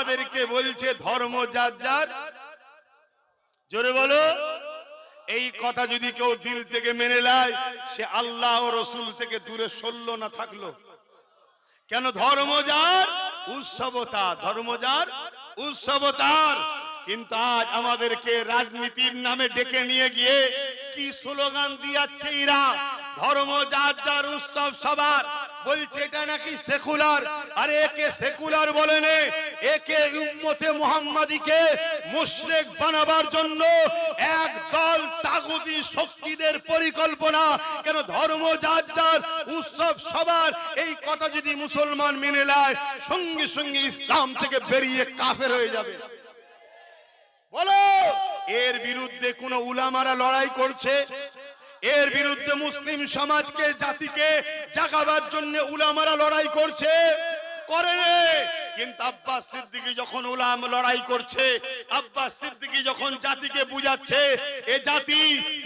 আমাদেরকে বলছে ধর্ম যার যার। জোরে বলো। এই কথা যদি কেউ দিল থেকে মেনে নেয়, সে আল্লাহ ও রসুল থেকে দূরে সরলো না থাকল। কেন ধর্ম যার? উৎসবতা। ধর্ম যার? উৎসবতার কিন্তু আজ আমাদেরকে রাজনীতির নামে ডেকে নিয়ে গিয়ে কি স্লোগান দিয়াচ্ছে এরা? ধর্ম যার যার, উৎসব সবার। বলছে এটা নাকি সেকুলার? আরে একে সেকুলার বলে নে। একে উম্মতে মুহাম্মাদিকে মুশরিক বানাবার জন্য এক দল তাগুতি শক্তিদের পরিকল্পনা। কেন ধর্ম যার যার উৎসব, সবার এই কথা যদি মুসলমান মেনে নেয়, সঙ্গে সঙ্গে ইসলাম থেকে বেরিয়ে কাফের হয়ে যাবে। বলো, এর বিরুদ্ধে কোন উলামারা লড়াই করছে? এর বিরুদ্ধে মুসলিম সমাজকে, জাতিকে জাগাবার জন্য উলামারা লড়াই করছে? করে রে। কিন্তু আব্বাস সিদ্দিকী যখন উলাম লড়াই করছে আব্বাস সিদ্দিকী যখন জাতিকে বুঝাচ্ছে, এ জাতি,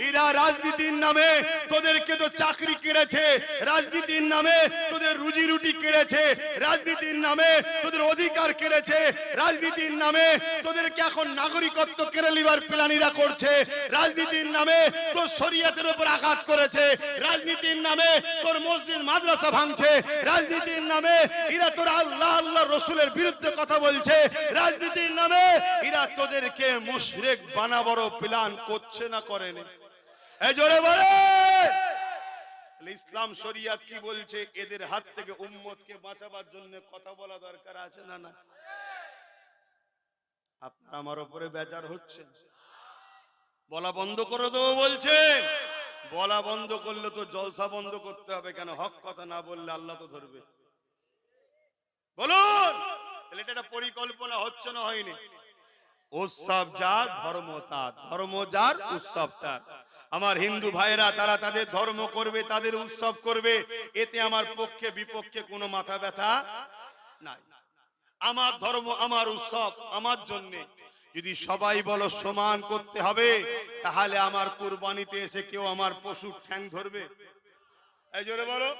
এরা রাজনীতির নামে তোদেরকে তো চাকরি কেড়েছে, রাজনীতির নামে তোদের রুজি রুটি কেড়েছে, রাজনীতির নামে তোদের অধিকার কেড়েছে, রাজনীতির নামে তোদেরকে এখন নাগরিকত্ব কেড়ে লিবার প্ল্যানিরা করছে, রাজনীতির নামে তোর শরীয়তের উপর আঘাত করেছে, রাজনীতির নামে তোর মসজিদ, মাদ্রাসা ভাঙছে, রাজনীতির নামে এরা তোর আল্লাহ আল্লাহ রসুলের বিরুদ্ধে কথা বলছে, রাজনীতির নামে এরা তোদেরকে মুশরিক বানাবড় প্ল্যান করছে না করেনি। জোরে বলে! ইসলাম শরিয়াত কি বলছে? এদের হাত থেকে উম্মতকে বাঁচাবার জন্য কথা বলা দরকার আছে না না? আপনার আমার উপরে বেজার হচ্ছে বলা বন্ধ করে দেবো বলছে। বলা বন্ধ করলে তো জলসা বন্ধ করতে হবে কেন? হক কথা না বললে আল্লাহ তো ধরবে। বলুন! এটা পরিকল্পনা, হচ্ছে না হয়নি। উৎসব যার ধর্ম তার, ধর্ম যার উৎসব তার। আমার হিন্দু ভাইরা তারা তাদের ধর্ম করবে, তাদের উৎসব করবে। এতে আমার পক্ষে বিপক্ষে কোনো মাথা ব্যথা নাই। আমার ধর্ম, আমার উৎসব, আমার জন্যে। যদি সবাই বলো সমান করতে হবে, তাহলে আমার কুরবানিতে এসে কেউ আমার পশুর ঠ্যাং ধরবে। এই জোরে বলো।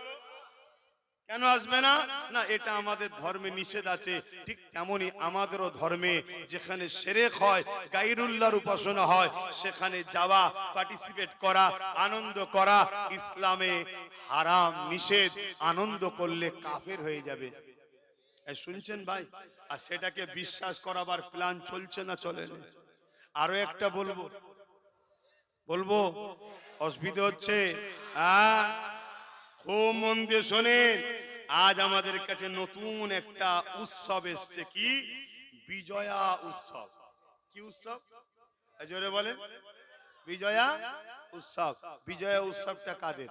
কেন আসবে না? না, এটা আমাদের ধর্মে নিষেধ আছে। ঠিক তেমনি আমাদেরও ধর্মে যেখানে সেরেক হয়, গাইরুল্লাহর উপাসনা হয়, সেখানে যাওয়া পার্টিসিপেট করা, আনন্দ করা, ইসলামে হারাম, নিষেধ, আনন্দ করলে কাফের হয়ে যাবে। শুনছেন ভাই? আর সেটাকে বিশ্বাস করাবার প্ল্যান চলছে না চলে না? আরও একটা বলব। বলব? অসুবিধা হচ্ছে? হ্যাঁ? খুব মন দিয়ে শোনেন। আজ আমাদের কাছে নতুন একটা উৎসব এসছে কি? বিজয়া উৎসব। কি উৎসব? জোরে বলে বিজয়া উৎসব। বিজয়া উৎসবটা কাদের?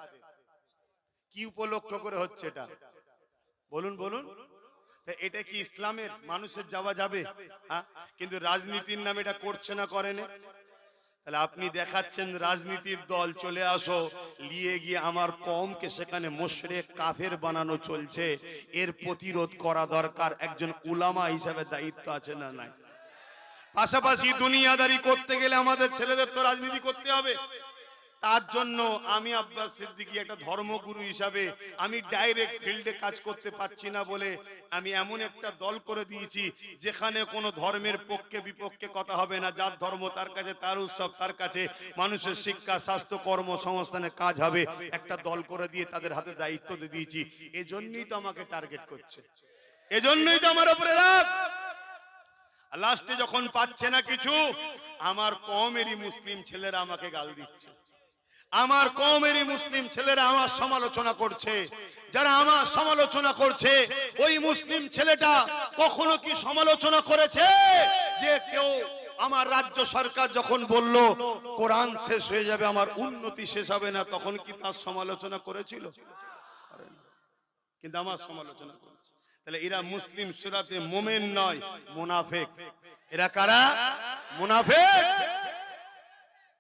কি উপলক্ষ করে হচ্ছে এটা? বলুন বলুন। এটা কি ইসলামের মানুষের যাওয়া যাবে? হ্যাঁ? কিন্তু রাজনীতির নামে এটা করছে না, করে না। তাহলে আপনি দেখাচ্ছেন রাজনীতির দল, চলে আসো। নিয়ে গিয়ে আমার কমকে সেখানে মোশরে কাফের বানানো চলছে। এর প্রতিরোধ করা দরকার। একজন উলামা হিসাবে দায়িত্ব আছে না নাই? পাশাপাশি দুনিয়াদারি করতে গেলে আমাদের ছেলেদের তো রাজনীতি করতে হবে। তার জন্য আমি আব্বাস সিদ্দিকী একটা ধর্মগুরু হিসাবে আমি ডাইরেক্ট ফিল্ডে কাজ করতে পারছি না বলে আমি এমন একটা দল করে দিয়েছি যেখানে কোনো ধর্মের পক্ষে বিপক্ষে কথা হবে না। যার ধর্ম তার কাছে, তার উৎসব তার কাছে, মানুষের শিক্ষা, স্বাস্থ্য, কর্ম সংস্থানে কাজ হবে। একটা দল করে দিয়ে তাদের হাতে দায়িত্ব দিয়ে দিয়েছি। এজন্যই তো আমাকে টার্গেট করছে। এজন্যই তো আমার উপরে রাগ। লাস্টে যখন পাচ্ছে না কিছু, আমার কমেরই মুসলিম ছেলেরা আমাকে গাল দিচ্ছে। আমার কমেরই মুসলিম ছেলেরা আমার সমালোচনা করছে। যারা আমার সমালোচনা করছে, ওই মুসলিম ছেলেটা কখনো কি সমালোচনা করেছে? যে কেউ আমার রাজ্য সরকার যখন বলল, কোরআন শেষ হয়ে যাবে, আমার উন্নতি শেষ হবে না, তখন কি তার সমালোচনা করেছিল? কিন্তু আমার সমালোচনা করেছে। তাহলে এরা মুসলিম সুরাতে মোমেন নয়, মুনাফেক। এরা কারা? মুনাফেক।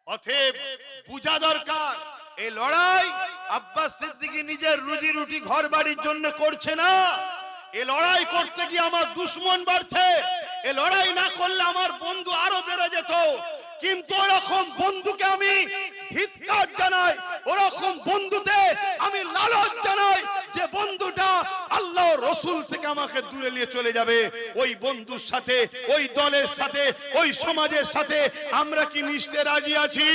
অতএব বুঝা দরকার এই লড়াই আব্বাস সিদ্দিকী নিজের রুজি রুটি ঘর বাড়ির জন্য করছে না। এ লড়াই করতে গিয়ে আমার দুশ্মন বাড়ছে। এ লড়াই না করলে আমার বন্ধু আরও বেড়ে যেত। কিন্তু ওরকম বন্ধুকে আমি ধিৎকার জানাই, ওরকম বন্ধুতে আমি লালচ জানাই রসুল থেকে আমাকে দূরে নিয়ে চলে যাবে। ওই বন্ধুর সাথে, ওই দলের সাথে, ওই সমাজের সাথে আমরা কি মিশতে রাজি আছি?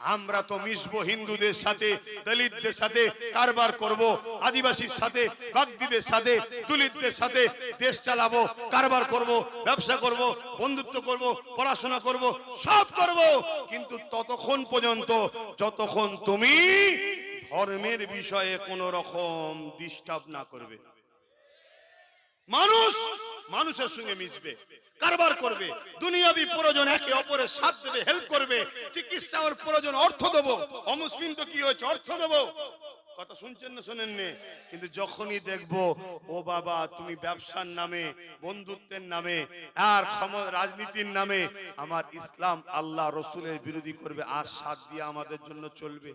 আমরা তো মিশবো হিন্দুদের সাথে, দলিতদের সাথে, কারবার করব, আদিবাসীর সাথে, বাগদিদের সাথে দলিতদের সাথে, দেশ চালাবো, কারবার করব, ব্যবসা করব, বন্ধুত্ব করব, পড়াশোনা করব, সব করব। কিন্তু ততক্ষণ পর্যন্ত, যতক্ষণ তুমি ধর্মের বিষয়ে কোন রকম ডিস্টার্ব না করবে। মানুষ মানুষের সঙ্গে মিশবে, কারবার করবে, দুনিয়াবি প্রয়োজন একে অপরের সাথ দেবে হেল্প করবে, চিকিৎসা ওর প্রয়োজন, অর্থ দেবো। অমুসলিম তো কি হয়েছে? অর্থ দেবো। কথা শুনছেন না শোনেননি? কিন্তু যখনই দেখব, ও বাবা, তুমি ব্যবসার নামে, বন্ধুত্বের নামে, আর রাজনীতির নামে, আমার ইসলাম আল্লাহ রসুলের বিরোধী করবে, আর সাথ দিয়ে আমাদের জন্য চলবে।